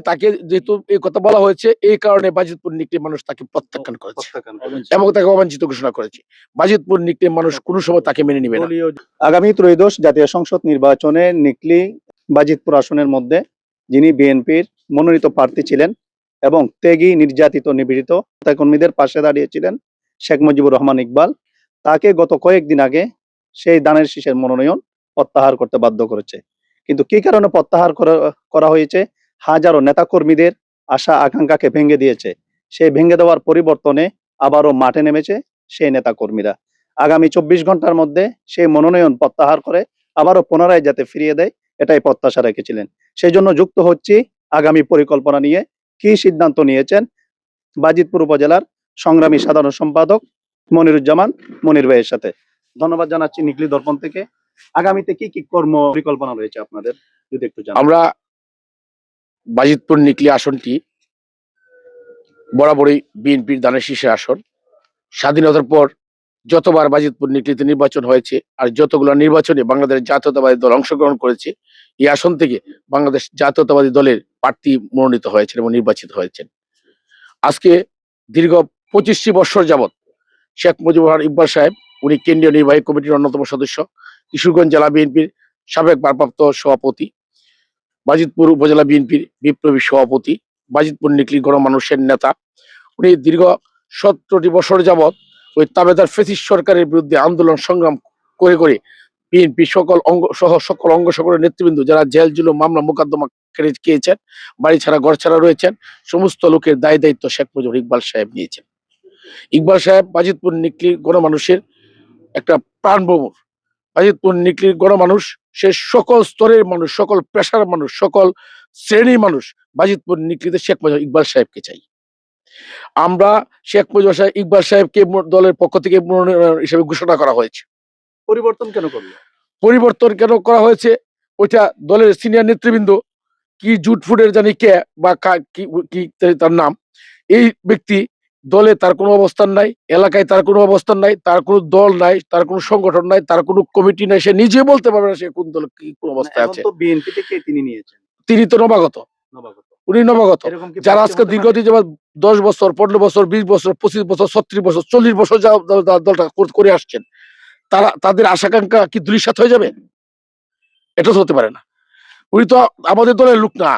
তাকে যেহেতু এই কথা বলা হয়েছে এই কারণে বাজিতপুর নিকলি মানুষ তাকে প্রত্যাখ্যান করেছে এবং তাকে অবাঞ্ছিত ঘোষণা করেছে। বাজিতপুর নিকলি মানুষ কোনো সময় তাকে মেনে নেবে না। আগামী ত্রয়োদশ জাতীয় সংসদ নির্বাচনে নিকলি বাজিতপুর আসনের মধ্যে যিনি বিএনপির মনোনীত প্রার্থী ছিলেন এবং ত্যাগী নির্যাতিত নিপীড়িত নেতা কর্মীদের পাশে দাঁড়িয়েছিলেন শেখ মুজিবুর রহমান ইকবাল তাকে গত কয়েকদিন আগে সেই দানের শীষের মনোনয়ন প্রত্যাহার করতে বাধ্য করেছে। কিন্তু কি কারণে প্রত্যাহার করা- করা হয়েছে? হাজারো নেতা কর্মীদের আশা আকাঙ্ক্ষাকে ভেঙে দিয়েছে। সেই ভেঙে দেওয়ার পরিবর্তনে আবারও মাঠে নেমেছে সেই নেতা কর্মীরা আগামী চব্বিশ ঘণ্টার মধ্যে সেই মনোনয়ন প্রত্যাহার করে আবারও পুনরায় যাতে ফিরিয়ে দেয়, এটাই প্রত্যাশা রেখেছিলেন। সেই জন্য যুক্ত হচ্ছি আগামী পরিকল্পনা নিয়ে। কি সিদ্ধান্ত নিয়েছেন? বাজিতপুর উপজেলার সংগ্রামী সাধারণ সম্পাদক মনিরুজ্জামান মনির ভাইয়ের সাথে। ধন্যবাদ জানাচ্ছি নিকলি দর্পণ থেকে। আগামীতে কি কি কর্ম পরিকল্পনা রয়েছে আপনাদের? যদি একটু আমরা বাজিতপুর নিকলি আসনটি বরাবরই বিএনপির দানের শীর্ষে আসন। স্বাধীনতার পর যতবার বাজিতপুর নিকলিতে নির্বাচন হয়েছে আর যতগুলো নির্বাচনে বাংলাদেশ জাতীয়তাবাদী দল অংশগ্রহণ করেছে, এই আসন থেকে বাংলাদেশ জাতীয়তাবাদী দলের প্রার্থী মনোনীত হয়েছেন এবং নির্বাচিত হয়েছেন। আজকে দীর্ঘ পঁচিশটি বছর যাবৎ শেখ মুজিবুর ইকবাল সাহেব, উনি কেন্দ্রীয় নির্বাহী কমিটির অন্যতম সদস্য। কিশোরগঞ্জ জেলা বিএনপির সাবেক ভারপ্রাপ্ত সভাপতি। বাজিতপুর উপজেলা বিএনপির বিপ্লবী সভাপতি, বাজিতপুর নিকলি গণমানুষের নেতা। উনি দীর্ঘ সতেরোটি বছর যাবৎ ওই তাবেদার ফেসিস সরকারের বিরুদ্ধে আন্দোলন সংগ্রাম করে করে বিএনপি সকল অঙ্গ, সহ সকল অঙ্গ সকলের নেতৃবৃন্দ যারা জেল, জুলুম, মামলা, মোকদ্দমা কেড়ে খেয়েছেন, বাড়ি ছাড়া, ঘর ছাড়া রয়েছেন, সমস্ত লোকের দায় দায়িত্ব শেখ মুজিবুর ইকবাল সাহেব নিয়েছেন। ইকবাল সাহেব বাজিতপুর নিকলি গণমানুষের একটা প্রাণভ্রমর বাজিতপুর নিকলির গণমানুষ সে সকল স্তরের মানুষ সকল পেশার মানুষ সকল শ্রেণির মানুষ। বাজিতপুর নিকলিতে শেখ মুজিবুর ইকবাল সাহেবকে চাই। আমরা শেখ মুজিবুর সাহেব ইকবাল সাহেবকে দলের পক্ষ থেকে মনোনয়ন হিসেবে ঘোষণা করা হয়েছে। পরিবর্তন কেন করল? পরিবর্তন কেন করা হয়েছে? ওইটা দলের সিনিয়র নেতৃবৃন্দ কি জুট ফুডের জানি কে বা কি তার নাম? এই ব্যক্তি দলে তার কোনো অবস্থান নাই এলাকায় তার কোনো অবস্থান নাই তার কোনো দল নাই তার কোনো সংগঠন নাই তার কোনো কমিটি নাই সে নিজে বলতে পারবে না সে কোন দল কি কোন অবস্থায় আছে। বিএনপি থেকে তিনি নিয়েছেন? তিনি তো নবাগত। উনি নবাগত। যারা আজকে দীর্ঘদিন যাবৎ দশ বছর পনেরো বছর বিশ বছর পঁচিশ বছর ছত্রিশ বছর চল্লিশ বছর যা দলটা করে আসছেন তারা তাদের আশাকাঙ্ক্ষা কি দুলিশাত হয়ে যাবে? এটা তো হতে পারে না। উনি তো আমাদের দলের লোক না।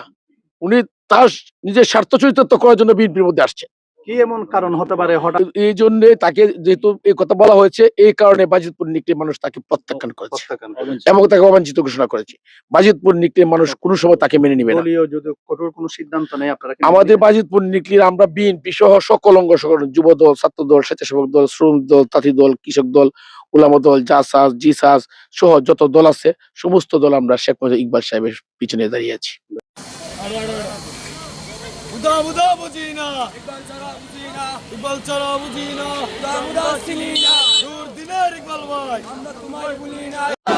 উনি তার নিজের স্বার্থ চরিতার্থ করার জন্য বিএনপির মধ্যে আসছে কি এমন কারণ হতে পারে হঠাৎ? এই জন্য তাকে যেহেতু এই কথা বলা হয়েছে এই কারণে বাজিতপুর নিকলি মানুষ তাকে প্রত্যাখ্যান করেছে। প্রত্যাখ্যান এবং তাকে অবাঞ্ছিত ঘোষণা করেছে। বাজিতপুর নিকলি মানুষ কোনো সময় তাকে মেনে নিবে না। যদি কঠোর কোনো সিদ্ধান্ত নেই আপনারা আমাদের বাজিতপুর নিকলির আমরা বিএনপি সহ সকল অঙ্গ সংগঠন যুব দল ছাত্র দল স্বেচ্ছাসেবক দল শ্রমিক দল তাঁতি দল কৃষক দল উলামা দল জাসাস জিসাস সহ যত দল আছে সমস্ত দল আমরা শেখ মুজিবুর ইকবাল সাহেবের পিছনে দাঁড়িয়ে আছি। বুদা বুদা বুঝি না ইকবাল ছাড়া বুঝি না ইকবাল ছাড়া বুঝি না বুদা বুদা চিনি না দূর দিনের ইকবাল ভাই। আমরা তোমায় ভুলি না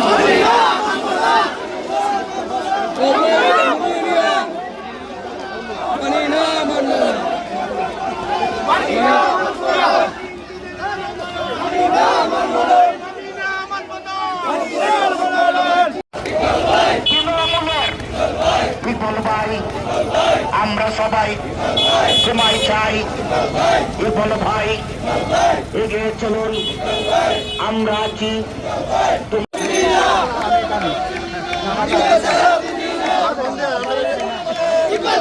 আমরা সবাই চাই। বিপুল ভাই এগিয়ে চলুন। আমরা আছি। ইকবাল